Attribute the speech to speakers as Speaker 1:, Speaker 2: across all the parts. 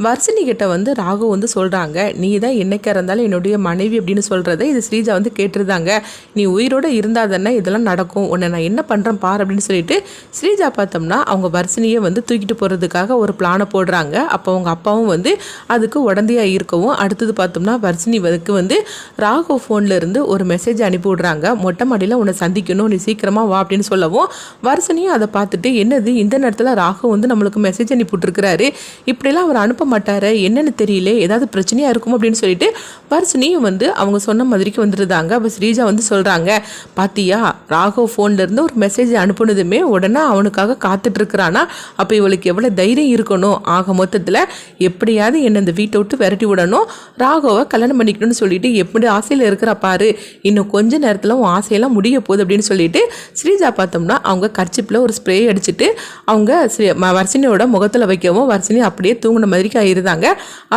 Speaker 1: வர்ஷினி கிட்ட வந்து ராகு வந்து சொல்கிறாங்க நீ தான் என்னைக்கா இருந்தாலும் என்னுடைய மனைவி அப்படின்னு சொல்கிறத இது ஸ்ரீஜா வந்து கேட்டிருந்தாங்க. நீ உயிரோடு இருந்தால் தானே இதெல்லாம் நடக்கும். உன்னை நான் என்ன பண்ணுறேன் பார் அப்படின்னு சொல்லிட்டு ஸ்ரீஜா பார்த்தோம்னா அவங்க வர்சினியை வந்து தூக்கிட்டு போகிறதுக்காக ஒரு பிளானை போடுறாங்க. அப்போ அவங்க அப்பாவும் வந்து அதுக்கு உடந்தையாக இருக்கவும் அடுத்தது பார்த்தோம்னா வர்ஷினி வந்து வந்து ராகு ஃபோன்ல இருந்து ஒரு மெசேஜ் அனுப்பி விடுறாங்க. மொட்டை மாடியில் உன்னை சந்திக்கணும். நீ சீக்கிரமாக வா அப்படின்னு சொல்லவும் வர்சினியும் அதை பார்த்துட்டு என்னது? இந்த நேரத்தில் ராகு வந்து நம்மளுக்கு மெசேஜ் அனுப்பிவிட்டுருக்கிறாரு இப்படிலாம் அவர் அனுப்ப மாட்டார் என்னென்னு தெரியல ஏதாவது பிரச்சனையாக இருக்கும் அப்படின்னு சொல்லிட்டு வர்ஷினியும் வந்து அவங்க சொன்ன மாதிரிக்கு வந்துருந்தாங்க அப்போ ஸ்ரீஜா வந்து சொல்கிறாங்க பாத்தியா ராகவ் ஃபோன்லேருந்து ஒரு மெசேஜ் அனுப்புனதுமே உடனே அவனுக்காக காத்துட்டுருக்குறானா அப்போ இவளுக்கு எவ்வளோ தைரியம் இருக்கணும்? ஆக மொத்தத்தில் எப்படியாவது என்னை இந்த வீட்டை விட்டு விரட்டி விடணும். ராகவை கல்யாணம் பண்ணிக்கணும்னு சொல்லிட்டு எப்படி ஆசையில் இருக்கிற பாரு. இன்னும் கொஞ்ச நேரத்தில் உன் ஆசையெல்லாம் முடிய போகுது அப்படின்னு சொல்லிட்டு ஸ்ரீஜா பார்த்தோம்னா அவங்க கர்ச்சிப்பில் ஒரு ஸ்ப்ரே அடிச்சுட்டு அவங்க ஸ்ரீ ம- வர்ஷினியோட முகத்தில் வைக்கவும் வர்ஷினி அப்படியே தூங்கின மாதிரி மாதிரிக்கு இருந்தாங்க.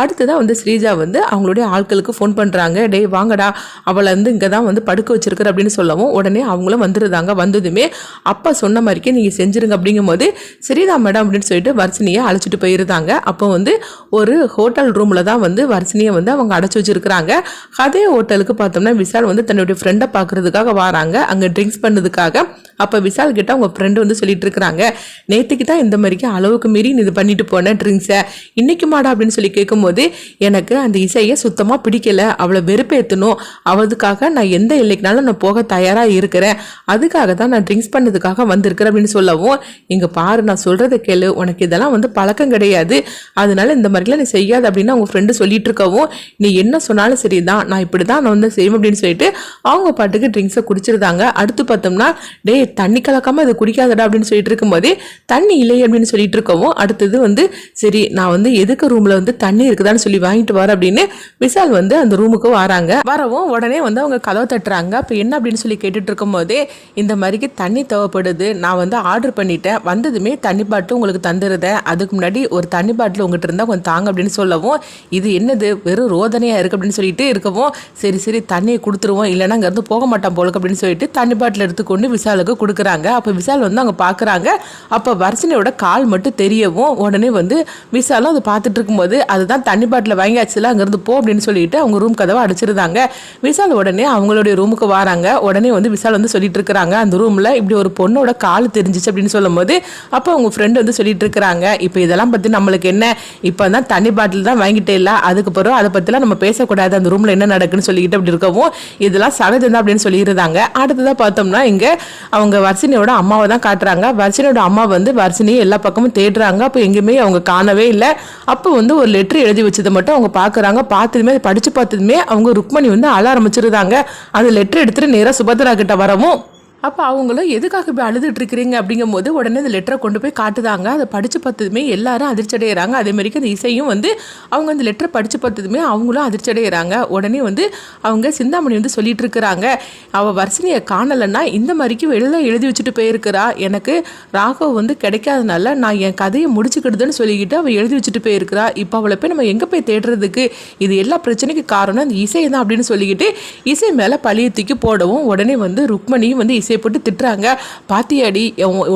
Speaker 1: அடுத்ததான் வந்து ஸ்ரீஜா வந்து அவங்களுடைய ஆட்களுக்கு ஃபோன் பண்ணுறாங்க டேய் வாங்கடா. அவளை வந்து இங்கே தான் வந்து படுக்க வச்சிருக்கிற அப்படின்னு சொல்லவும் உடனே அவங்களும் வந்துருந்தாங்க வந்ததுமே அப்பா சொன்ன மாதிரிக்கே நீங்கள் செஞ்சிருங்க அப்படிங்கும்போது சரிதான் மேடம் அப்படின்னு சொல்லிட்டு வர்சினியை அழைச்சிட்டு போயிருந்தாங்க. அப்போ வந்து ஒரு ஹோட்டல் ரூமில் தான் வந்து வர்சினியை வந்து அவங்க அடைச்சி வச்சிருக்கிறாங்க. அதே ஹோட்டலுக்கு பார்த்தோம்னா விஷால் வந்து தன்னுடைய ஃப்ரெண்டை பார்க்குறதுக்காக வராங்க. அங்கே ட்ரிங்க்ஸ் பண்ணதுக்காக. அப்போ விஷால் கிட்ட அவங்க ஃப்ரெண்டு வந்து சொல்லிட்டு இருக்கிறாங்க. நேற்றுக்கு தான் இந்த மாதிரிக்கு அளவுக்கு மீறி நீ இது பண்ணிட்டு போனேன் ட்ரிங்க்ஸை இன்னைக்கு பிடிக்குமாடா அப்படின்னு சொல்லி கேட்கும்போது எனக்கு அந்த இசையை சுத்தமாக பிடிக்கல. அவளை வெறுப்பேற்றணும் அவளுக்காக நான் எந்த எல்லைக்குனாலும் நான் போக தயாராக இருக்கிறேன். அதுக்காக தான் நான் ட்ரிங்க்ஸ் பண்ணதுக்காக வந்திருக்கிறேன் அப்படின்னு சொல்லவும் இங்கே பாரு நான் சொல்கிறத கேளு. உனக்கு இதெல்லாம் வந்து பழக்கம் கிடையாது. அதனால இந்த மாதிரிலாம் நீ செய்யாது அப்படின்னு அவங்க ஃப்ரெண்டு சொல்லிட்டு இருக்கவும் நீ என்ன சொன்னாலும் சரி தான் நான் இப்படி தான் நான் வந்து செய்வேன் அப்படின்னு சொல்லிட்டு அவங்க பாட்டுக்கு ட்ரிங்க்ஸை குடிச்சிருந்தாங்க. அடுத்து பார்த்தோம்னா டேய் தண்ணி கலக்காமல் அது குடிக்காதடா அப்படின்னு சொல்லிட்டு இருக்கும்போதே தண்ணி இல்லை அப்படின்னு சொல்லிட்டு இருக்கவும் அடுத்தது வந்து சரி நான் வந்து இருக்க ரூம்ல வந்து தண்ணி இருக்குதான்னு சொல்லி வாங்கிட்டு வர அப்படின்னு விஷால் வந்து அந்த ரூமுக்கு வராங்க. வரவும் உடனே வந்து அவங்க கதவை தட்டுறாங்க. அப்போ என்ன அப்படின்னு சொல்லி கேட்டுட்டு இருக்கும்போதே இந்த மாதிரிக்கு தண்ணி தேவைப்படுது. நான் வந்து ஆர்டர் பண்ணிட்டேன். வந்ததுமே தண்ணி பாட்டில் உங்களுக்கு தந்துருதேன் அதுக்கு முன்னாடி ஒரு தண்ணி பாட்டில் உங்ககிட்ட இருந்தால் கொஞ்சம் தாங்க அப்படின்னு சொல்லவும் இது என்னது? வெறும் ரோதனையாக இருக்குது அப்படின்னு சொல்லிட்டு இருக்கவும் சரி சரி தண்ணியை கொடுத்துருவோம். இல்லைனா அங்கேருந்து போக மாட்டான் போலுக்கு அப்படின்னு சொல்லிட்டு தண்ணி பாட்டில் எடுத்துக்கொண்டு விஷாலுக்கு கொடுக்குறாங்க. அப்போ விஷால் வந்து அவங்க பார்க்குறாங்க அப்போ வரிசனையோட கால் மட்டும் தெரியவும் உடனே வந்து விஷாலும் அதை பார்த்து பார்த்துட்டு இருக்கும்போது அதுதான் தண்ணி பாட்டில் வாங்கியாச்சுல அங்கேருந்து போ அப்படின்னு சொல்லிட்டு அவங்க ரூம் கதவை அடிச்சிருந்தாங்க. விஷால் உடனே அவங்களுடைய ரூமுக்கு வராங்க. உடனே வந்து விஷால் வந்து சொல்லிட்டு இருக்கிறாங்க அந்த ரூமில் இப்படி ஒரு பொண்ணோட கால் தெரிஞ்சிச்சு அப்படின்னு சொல்லும்போது அப்போ அவங்க ஃப்ரெண்டு வந்து சொல்லிட்டு இருக்கிறாங்க இப்போ இதெல்லாம் பற்றி நம்மளுக்கு என்ன? இப்போ தான் தண்ணி பாட்டில் தான் வாங்கிட்டே இல்லை அதுக்கப்புறம் அதை பற்றிலாம் நம்ம பேசக்கூடாது அந்த ரூமில் என்ன நடக்குன்னு சொல்லிக்கிட்டு அப்படி இருக்கவும் இதெல்லாம் சகஜம் தான் அப்படின்னு சொல்லியிருந்தாங்க. அடுத்ததாக பார்த்தோம்னா இங்கே அவங்க வர்சினியோட அம்மாவை தான் காட்டுறாங்க. வர்சினியோட அம்மா வந்து வர்சினியை எல்லா பக்கமும் தேடுறாங்க. அப்போ எங்கேயுமே அவங்க காணவே இல்லை. அப்போ வந்து ஒரு லெட்டர் எழுதி வச்சதை மட்டும் அவங்க பார்க்குறாங்க பார்த்ததுமே படித்து பார்த்ததுமே அவங்க ருக்மணி வந்து அழ ஆரம்பிச்சிருந்தாங்க அந்த லெட்டர் எடுத்துட்டு நேராக சுபத்ரா கிட்ட வரவும் அப்போ அவங்களும் எதுக்காக இப்படி அழுதுட்டு இருக்கிறீங்க அப்படிங்கும் போது உடனே அந்த லெட்டரை கொண்டு போய் காட்டுதாங்க. அதை படித்து பார்த்ததுமே எல்லாரும் அதிர்ச்சி அடைகிறாங்க அதே அந்த இசையும் வந்து அவங்க அந்த லெட்டரை படித்து பார்த்ததுமே அவங்களும் அதிர்ச்சி அடைகிறாங்க உடனே வந்து அவங்க சிந்தாமணி வந்து சொல்லிட்டு இருக்கிறாங்க அவள் வர்ஷினியை காணலைன்னா இந்த மாதிரிக்கு வெளியில் எழுதி வச்சுட்டு போயிருக்கிறா. எனக்கு ராகவ் வந்து கிடைக்காதனால நான் என் கதையை முடிச்சுக்கிடுதுன்னு சொல்லிக்கிட்டு அவள் எழுதி வச்சுட்டு போயிருக்கிறா. இப்போ அவளை போய் நம்ம எங்கே போய் தேடுறதுக்கு? இது எல்லா பிரச்சனைக்கு காரணம் அந்த இசை தான் அப்படின்னு சொல்லிக்கிட்டு இசை மேலே பழியத்துக்கு போடவும் உடனே வந்து ருக்மணியும் வந்து இசை இசையை போட்டு திட்டுறாங்க. பாத்தியாடி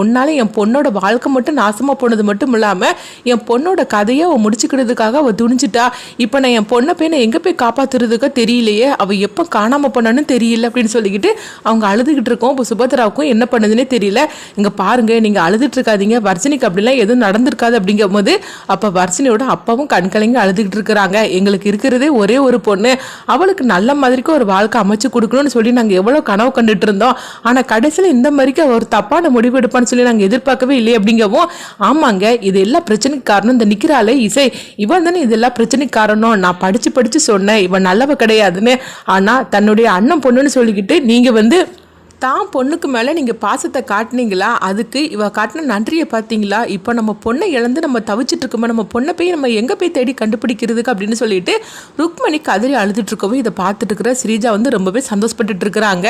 Speaker 1: உன்னால என் பொண்ணோட வாழ்க்கை மட்டும் நாசமாக போனது மட்டும் இல்லாமல் என் பொண்ணோட கதையை அவள் முடிச்சுக்கிறதுக்காக அவள் துணிஞ்சிட்டா. இப்போ நான் என் பொண்ணை போய் நான் எங்கே போய் காப்பாத்துறதுக்கோ தெரியலையே. அவள் எப்போ காணாமல் போனான்னு தெரியல அப்படின்னு சொல்லிக்கிட்டு அவங்க அழுதுகிட்டு இருக்கோம். இப்போ சுபத்ராவுக்கும் என்ன பண்ணுதுன்னே தெரியல. இங்கே பாருங்க நீங்கள் அழுதுட்டு இருக்காதீங்க. வர்ஜினிக்கு அப்படிலாம் எதுவும் நடந்திருக்காது அப்படிங்கும் போது அப்போ வர்ஜினியோட அப்பாவும் கண்கலங்கி அழுதுகிட்டு இருக்கிறாங்க. எங்களுக்கு இருக்கிறதே ஒரே ஒரு பொண்ணு. அவளுக்கு நல்ல மாதிரிக்கு ஒரு வாழ்க்கை அமைச்சு கொடுக்கணும்னு சொல்லி நாங்கள் எவ்வளோ கனவு கண்டுட்டு இருந்தோம். ஆனால் கடைசியில் இந்த மாதிரிக்கு ஒரு தப்பான முடிவு எடுப்பான்னு சொல்லி நாங்கள் எதிர்பார்க்கவே இல்லை அப்படிங்கவும் ஆமாங்க இது எல்லா பிரச்சனைக்கு காரணம் இந்த நிற்கிறாளே இசை. இவன் தானே இது எல்லா பிரச்சனைக்கு காரணம். நான் படித்து படித்து சொன்னேன். இவன் நல்லவ கிடையாதுன்னு. ஆனால் தன்னுடைய அண்ணன் பொண்ணுன்னு சொல்லிக்கிட்டு நீங்கள் வந்து தான் பொண்ணுக்கு மேலே நீங்கள் பாசத்தை காட்டுனீங்களா? அதுக்கு இவ காட்டின நன்றியை பார்த்தீங்களா? இப்போ நம்ம பொண்ணை இழந்து நம்ம தவிச்சிட்டு இருக்கோமா? நம்ம பொண்ணை போய் நம்ம எங்கே போய் தேடி கண்டுபிடிக்கிறதுக்கு அப்படின்னு சொல்லிட்டு ருக்மணி கதறி அழுதுட்டு இருக்கவும் இதை பார்த்துட்டு இருக்கிற ஸ்ரீஜா வந்து ரொம்பவே சந்தோஷப்பட்டுட்டு இருக்கிறாங்க.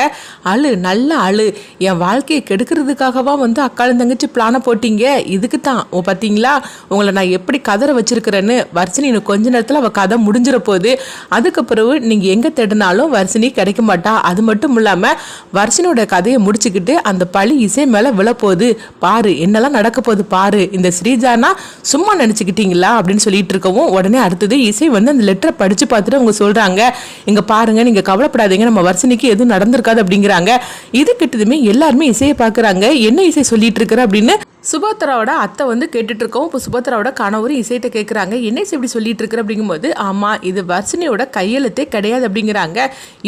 Speaker 1: அழு நல்ல அழு. என் வாழ்க்கையை கெடுக்கிறதுக்காகவா வந்து அக்காலும் தங்கச்சி பிளானை போட்டீங்க? இதுக்கு தான். ஓ பார்த்தீங்களா? உங்களை நான் எப்படி கதற வச்சிருக்கிறேன்னு வர்ஷினி இன்னும் கொஞ்ச நேரத்தில் அவள் கதை முடிஞ்சிட போகுது. அதுக்கப்புறம் நீங்கள் எங்கே தேடினாலும் வர்ஷினி கிடைக்க மாட்டா. அது மட்டும் இல்லாமல் வர்ஷினோட கதையை முடிச்சுக்கிட்டு அந்த பழி இசை மேலே விழப்போகுது. பாரு என்னெல்லாம் நடக்க போகுது பாரு. இந்த ஸ்ரீஜானா சும்மா நினச்சிக்கிட்டீங்களா? அப்படின்னு சொல்லிட்டு இருக்கவும் உடனே அடுத்தது இசை வந்து அந்த லெட்டரை படித்து பார்த்துட்டு அவங்க சொல்கிறாங்க இங்கே பாருங்க நீங்கள் கவலைப்படாதீங்க. நம்ம வர்ஷினிக்கு எதுவும் நடந்திருக்காது அப்படிங்கிறாங்க. இது கிட்டதுமே எல்லாருமே இசையை பார்க்குறாங்க. என்ன இசை சொல்லிட்டு இருக்கிற அப்படின்னு சுபத்ராவோட அத்தை வந்து கேட்டுட்டு இருக்கோம் இப்போ சுபத்ராவோட கணவரும் இசைட்ட கேட்குறாங்க என்ன இப்படி சொல்லிட்டு இருக்கிற அப்படிங்கும்போது ஆமாம் இது வர்ஷினியோட கையெழுத்தே கிடையாது அப்படிங்கிறாங்க.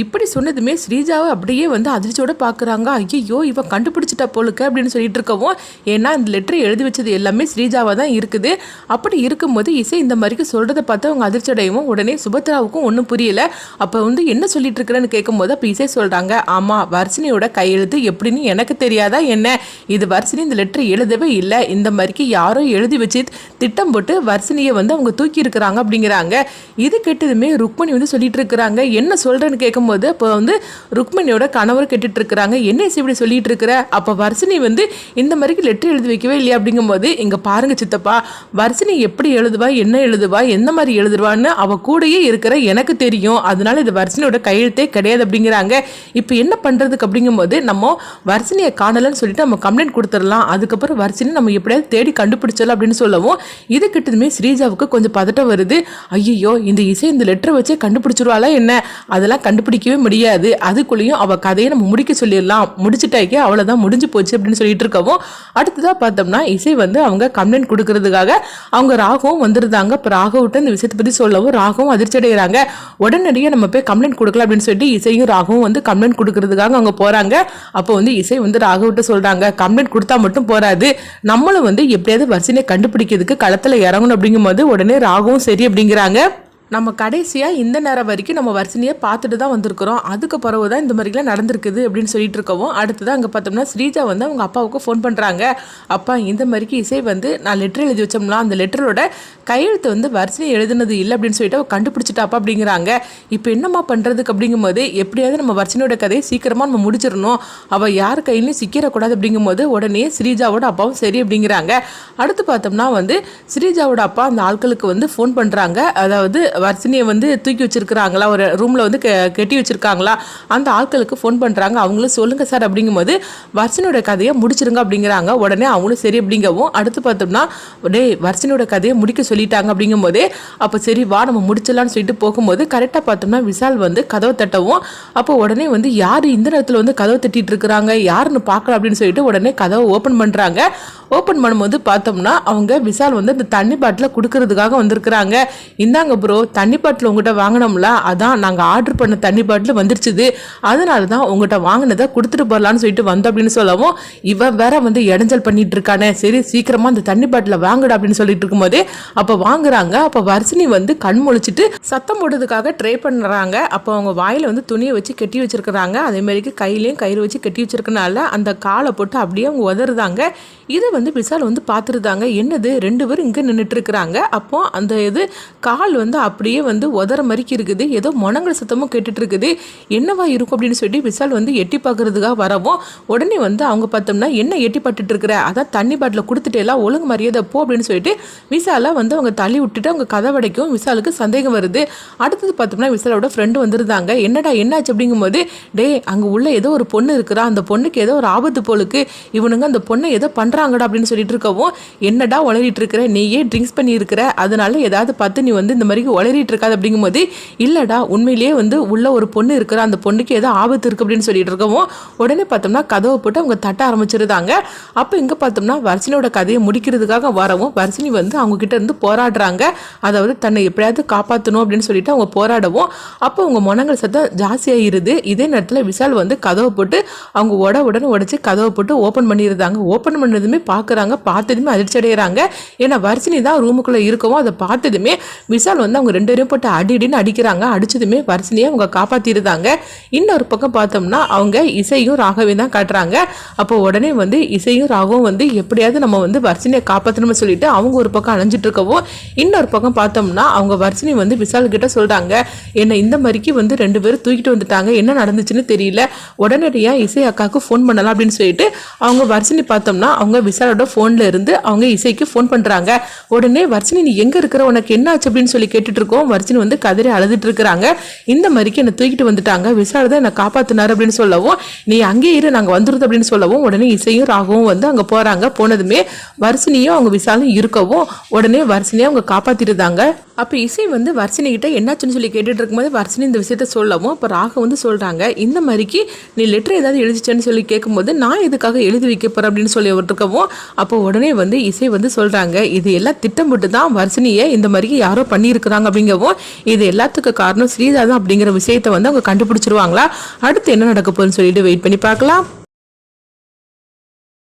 Speaker 1: இப்படி சொன்னதுமே ஸ்ரீஜாவை அப்படியே வந்து அதிர்ச்சியோட பார்க்குறாங்க ஐயோ இவன் கண்டுபிடிச்சிட்டா போலுக்கு அப்படின்னு சொல்லிட்டு இருக்கவும் ஏன்னா இந்த லெட்டர் எழுதி வச்சது எல்லாமே ஸ்ரீஜாவாக தான் இருக்குது. அப்படி இருக்கும்போது இசை இந்த மாதிரிக்கு சொல்கிறத பார்த்து அவங்க அதிர்ச்சி அடையவும் உடனே சுபத்ராவுக்கும் ஒன்றும் புரியல. அப்போ வந்து என்ன சொல்லிட்டு இருக்கிறேன்னு கேட்கும்போது அப்போ இசை சொல்கிறாங்க ஆமாம் வர்ஷினியோட கையெழுத்து எப்படின்னு எனக்கு தெரியாதா என்ன? இது வர்ஷினி இந்த லெட்டர் எழுதவே இல்லை. இந்த மாதிரிக்கு யாரோ எழுதி வச்சு திட்டம் போட்டு வர்ஷினியை வந்து அவங்க தூக்கி இருக்கிறாங்க அப்படிங்கிறாங்க. இது கேட்டதுமே ருக்மணி வந்து சொல்லிட்டு இருக்கிறாங்க என்ன சொல்கிறேன்னு கேட்கும்போது அப்போ வந்து ருக்மணியோட கணவர் கேட்டுட்டு இருக்கிறாங்க என்ன இசை இப்படி சொல்லிட்டு இருக்கிற அப்போ வர்ஷினி வந்து இந்த மாதிரிக்கு லெட்டர் எழுதி வைக்கவே இல்லையா? அப்படிங்கும்போது இங்கே பாருங்க சித்தப்பா வர்ஷினி எப்படி எழுதுவா என்ன எழுதுவா எந்த மாதிரி எழுதுவான்னு அவ கூடயே இருக்கிற எனக்கு தெரியும். அதனால இது வர்சினியோட கையெழுத்தே கிடையாது அப்படிங்கிறாங்க. இப்போ என்ன பண்ணுறதுக்கு அப்படிங்கும்போது நம்ம வர்சினியை காணலன்னு சொல்லிட்டு நம்ம கம்ப்ளைண்ட் கொடுத்துடலாம். அதுக்கப்புறம் வர்ஷினி நம்ம எப்படியாவது தேடி கண்டுபிடிச்சிடலாம் அப்படின்னு சொல்லவும் இது கிட்டதுமே ஸ்ரீஜாவுக்கு கொஞ்சம் பதட்டம் வருது. ஐயோ இந்த இசை இந்த லெட்டரை வச்சே கண்டுபிடிச்சிருவாளா என்ன? அதெல்லாம் கண்டுபிடிக்கவே முடியாது. அதுக்குள்ளேயும் அவள் கதையை நம்ம முடிக்க சொல்லிடலாம். முடிச்சுட்டாக்கே அவ்வளோதான் முடிஞ்சு போச்சு அப்படின்னு சொல்லிட்டு இருக்கவும் அடுத்ததாக பார்த்தோம்னா இசை வந்து அவங்க கம்ப்ளைண்ட் கொடுக்கறதுக்காக அவங்க ராகவும் வந்துருந்தாங்க. இப்போ ராகவிட்ட இந்த விஷயத்தை பற்றி சொல்லவும் ராகவும் அதிர்ச்சி அடைகிறாங்க. உடனடியாக நம்ம போய் கம்ப்ளைண்ட் கொடுக்கலாம் அப்படின்னு சொல்லிட்டு இசையும் ராகவும் வந்து கம்ப்ளைண்ட் கொடுக்கறதுக்காக அவங்க போகிறாங்க அப்போ வந்து இசை வந்து ராகவிட்ட சொல்கிறாங்க கம்ப்ளைண்ட் கொடுத்தா மட்டும் போராது நம்மளும் வந்து எப்படியாவது வரிசையை கண்டுபிடிக்கிறதுக்கு களத்தில் இறங்கணும் அப்படிங்கும்போது உடனே ராகவும் சரி அப்படிங்கிறாங்க. நம்ம கடைசியாக இந்த நேரம் வரைக்கும் நம்ம வர்ஷினியை பார்த்துட்டு தான் வந்திருக்கிறோம். அதுக்கு பிறகு தான் இந்த மாதிரிலாம் நடந்திருக்குது அப்படின்னு சொல்லிட்டு இருக்கவும் அடுத்ததான் அங்கே பார்த்தோம்னா ஸ்ரீஜா வந்து அவங்க அப்பாவுக்கு ஃபோன் பண்ணுறாங்க அப்பா இந்த மாதிரிக்கு இசை வந்து நான் லெட்டர் எழுதி வச்சோம்னா அந்த லெட்டரோட கையெழுத்து வந்து வர்ஷினி எழுதுனது இல்லை அப்படின்னு சொல்லிட்டு அவள் கண்டுபிடிச்சிட்டாப்பா அப்படிங்கிறாங்க. இப்போ என்னம்மா பண்ணுறதுக்கு அப்படிங்கும்போது எப்படியாவது நம்ம வர்ஷினியோட கதையை சீக்கிரமாக நம்ம முடிச்சிடணும். அவள் யார் கையிலையும் சிக்கிடக்கூடாது அப்படிங்கும்போது உடனே ஸ்ரீஜாவோட அப்பாவும் சரி அப்படிங்கிறாங்க. அடுத்து பார்த்தோம்னா வந்து ஸ்ரீஜாவோட அப்பா அந்த ஆட்களுக்கு வந்து ஃபோன் பண்ணுறாங்க அதாவது வர்சினியை வந்து தூக்கி வச்சிருக்கிறாங்களா? ஒரு ரூமில் வந்து கெட்டி வச்சுருக்காங்களா? அந்த ஆட்களுக்கு ஃபோன் பண்ணுறாங்க அவங்களும் சொல்லுங்கள் சார் அப்படிங்கும்போது வர்ஷினியோட கதையை முடிச்சிருங்க அப்படிங்கிறாங்க. உடனே அவங்களும் சரி அப்படிங்கவும் அடுத்து பார்த்தோம்னா டேய் வர்ஷினியோட கதையை முடிக்க சொல்லிட்டாங்க அப்படிங்கும்போதே அப்போ சரி வா நம்ம முடிச்சிடலாம்னு சொல்லிட்டு போகும்போது கரெக்டாக பார்த்தோம்னா விஷால் வந்து கதவை தட்டவும் அப்போ உடனே வந்து யார் இந்த நேரத்தில் வந்து கதவை தட்டிட்டு இருக்கிறாங்க? யாருன்னு பார்க்கலாம் அப்படின்னு சொல்லிட்டு உடனே கதவை ஓப்பன் பண்ணுறாங்க ஓப்பன் பண்ணும்போது பார்த்தோம்னா அவங்க விஷால் வந்து அந்த தண்ணி பாட்டில் கொடுக்கறதுக்காக வந்திருக்கிறாங்க. இந்தாங்க ப்ரோ தண்ணி பாட்டில் உங்கள்கிட்ட வாங்கினோம்ல அதான் நாங்கள் ஆர்டர் பண்ண தண்ணி பாட்டில் வந்துருச்சுது. அதனால தான் உங்கள்கிட்ட வாங்கினதை கொடுத்துட்டு போகலான்னு சொல்லிட்டு வந்தோம் அப்படின்னு சொல்லவும் இவன் வேற வந்து இடைஞ்சல் பண்ணிட்டு இருக்கானே. சரி சீக்கிரமா அந்த தண்ணி பாட்டில் வாங்குடா அப்படின்னு சொல்லிட்டு இருக்கும்போதே அப்போ வாங்குறாங்க. அப்போ வர்சினி வந்து கண் முழிச்சிட்டு சத்தம் போடுறதுக்காக ட்ரை பண்ணுறாங்க அப்போ அவங்க வாயில் வந்து துணியை வச்சு கட்டி வச்சிருக்கிறாங்க. அதேமாரிக்கு கையிலையும் கயிறு வச்சு கட்டி வச்சிருக்கனால அந்த காலை போட்டு அப்படியே அவங்க உதறுதாங்க இதை வந்து விசால் வந்து பார்த்துருந்தாங்க. என்னது? ரெண்டு பேரும் இங்கே நின்றுட்டு இருக்கிறாங்க. அப்போ அந்த இது கால் வந்து அப்படியே வந்து உதற மாதிரிக்கு இருக்குது. ஏதோ மனங்கள் சத்தமும் கேட்டுட்டு இருக்குது. என்னவா இருக்கும் அப்படின்னு சொல்லி விசால் வந்து எட்டி பார்க்கறதுக்காக வரவும் உடனே வந்து அவங்க பார்த்தோம்னா என்ன எட்டி பட்டுட்டு இருக்கிற? அதான் தண்ணி பாட்டில் கொடுத்துட்டேலாம் எல்லாம் ஒழுங்கு மரியாதை போ அப்படின்னு சொல்லிட்டு விசாலை வந்து அவங்க தள்ளி விட்டுட்டு அவங்க கதவடைக்கும் விசாலுக்கு சந்தேகம் வருது. அடுத்தது பார்த்தோம்னா விசாலோட ஃப்ரெண்டு வந்திருந்தாங்க. என்னடா என்னாச்சு? அப்படிங்கும்போது டேய் அங்கே உள்ள ஏதோ ஒரு பொண்ணு இருக்கிறா அந்த பொண்ணுக்கு ஏதோ ஒரு ஆபத்து போலுக்கு. இவனுங்க அந்த பொண்ணை ஏதோ பண்ணுறாங்கடா அப்படின்னு சொல்லிட்டு இருக்கவும் என்னடா உளறிட்டு இருக்கிற? நீயே ட்ரிங்க்ஸ் பண்ணி இருக்கிற அதனால ஏதாவது பார்த்து நீ வந்து இந்த மாதிரி உளறிட்டு இருக்காது அப்படிங்கும்போது இல்லைடா உண்மையிலேயே வந்து உள்ள ஒரு பொண்ணு இருக்கிற அந்த பொண்ணுக்கு ஏதோ ஆபத்து இருக்கு அப்படின்னு சொல்லிட்டு இருக்கவும் உடனே பார்த்தோம்னா கதவை போட்டு அவங்க தட்ட ஆரம்பிச்சிருந்தாங்க. அப்போ இங்கே பார்த்தோம்னா வர்சினியோட கதையை முடிக்கிறதுக்காக வரவும் வர்சினி வந்து அவங்க கிட்ட இருந்து போராடுறாங்க. அதாவது தன்னை எப்படியாவது காப்பாற்றணும் அப்படின்னு சொல்லிட்டு அவங்க போராடவும் அப்போ அவங்க மனங்கள் சத்தம் ஜாஸ்தியாகிருது இதே நேரத்தில் விஷால் வந்து கதவை போட்டு அவங்க உட உடனே உடச்சி கதவை போட்டு ஓப்பன் பண்ணியிருந்தாங்க ஓப்பன் பண்ணதுமே பார்க்குறாங்க பார்த்ததுமே அதிர்ச்சி அடைகிறாங்க ஏன்னா வர்சினி தான் ரூமுக்குள்ளே இருக்கவும் அதை பார்த்ததுமே விஷால் வந்து அவங்க ரெண்டு பேரும் போட்டு அடி அடின்னு அடிக்கிறாங்க. அடிச்சதுமே வரிசனையை அவங்க காப்பாற்றிருந்தாங்க இன்னொரு பக்கம் பார்த்தோம்னா அவங்க இசையும் ராகவே தான் காட்டுறாங்க. அப்போ உடனே வந்து இசையும் ராகவும் வந்து எப்படியாவது நம்ம வந்து வரிசனையை காப்பாற்றணும்னு சொல்லிட்டு அவங்க ஒரு பக்கம் அணைஞ்சிட்டு இருக்கவும் இன்னொரு பக்கம் பார்த்தோம்னா அவங்க வர்ஷினி வந்து விஷால் கிட்ட சொல்றாங்க. என்ன இந்த மாதிரிக்கு வந்து ரெண்டு பேரும் தூக்கிட்டு வந்துட்டாங்க. என்ன நடந்துச்சுன்னு தெரியல. உடனடியாக இசை அக்காவுக்கு ஃபோன் பண்ணலாம் அப்படின்னு சொல்லிட்டு அவங்க வர்ஷினி பார்த்தோம்னா அவங்க விஷாலோட ஃபோன்ல இருந்து அவங்க இசைக்கு ஃபோன் பண்றாங்க. உடனே வர்ஷினி நீ எங்க இருக்கிற? உனக்கு என்ன ஆச்சு அப்படின்னு சொல்லி கேட்டுட்டு இருக்கோம் வரிச்சின்னு வந்து கதறி அழுதுட்டு இருக்கிறாங்க. இந்த மாதிரிக்கு என்னை தூக்கிட்டு வந்துட்டாங்க. விஷால் தான் என்னை காப்பாத்தினார் அப்படின்னு சொல்லவும் நீ அங்கேயே இரு நாங்கள் வந்துருது அப்படின்னு சொல்லவும் உடனே இசையும் ராகவும் வந்து அங்கே போறாங்க. போனதுமே வர்ஷினியும் அவங்க விசாலும் இருக்கவும் உடனே வர்ஷினியை அவங்க காப்பாத்திருந்தாங்க அப்போ இசை வந்து வர்ஷினிக்கிட்ட என்னாச்சுன்னு சொல்லி கேட்டுட்டு இருக்கும்போது வர்ஷினி இந்த விஷயத்த சொல்லவும் அப்போ ராக வந்து சொல்கிறாங்க இந்த மாதிரிக்கு நீ லெட்டர் ஏதாவது எழுதிச்சேன்னு சொல்லி கேட்கும்போது நான் இதுக்காக எழுதி வைக்க போகிறேன் அப்படின்னு சொல்லி இருக்கவும் அப்போ உடனே வந்து இசை வந்து சொல்கிறாங்க இது எல்லாம் திட்டமிட்டு தான் வர்ஷினியை இந்த மாதிரி யாரோ பண்ணியிருக்கிறாங்க அப்படிங்கவும் இது எல்லாத்துக்கும் காரணம் ஸ்ரீதா தான் அப்படிங்கிற விஷயத்தை வந்து அவங்க கண்டுபிடிச்சிருவாங்களா? அடுத்து என்ன நடக்க போகுதுன்னு சொல்லிட்டு வெயிட் பண்ணி பார்க்கலாம்.